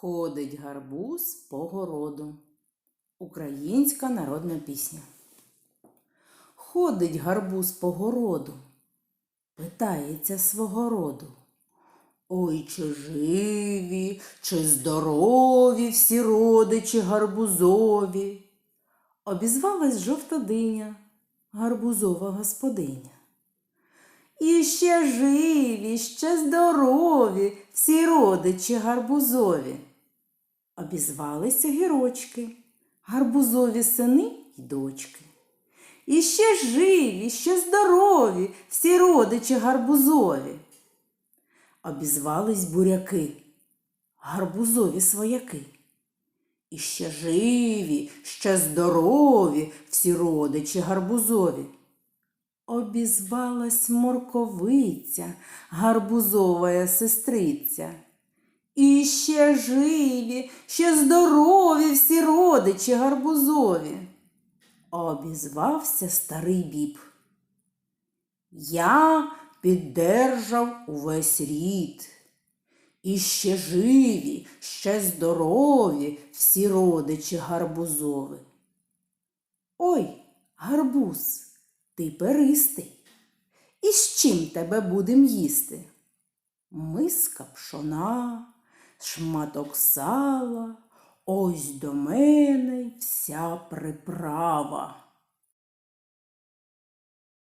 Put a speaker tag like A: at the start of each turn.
A: Ходить гарбуз по городу. Українська народна пісня. Ходить гарбуз по городу, питається свого роду. Ой, чи живі, чи здорові всі родичі гарбузові. Обізвалась жовтодиня, гарбузова господиня. І ще живі, ще здорові всі родичі гарбузові. Обізвалися гірочки, гарбузові сини й дочки. І ще живі, ще здорові всі родичі гарбузові. Обізвались буряки, гарбузові свояки. І ще живі, ще здорові всі родичі гарбузові. Обізвалась морковиця, гарбузова сестриця. І ще живі, ще здорові всі родичі гарбузові. Обізвався старий біб. Я піддержав увесь рід. І ще живі, ще здорові всі родичі гарбузові. Ой, гарбуз, ти перистий. І з чим тебе будем їсти? Миска пшона, шматок сала, ось до мене вся приправа.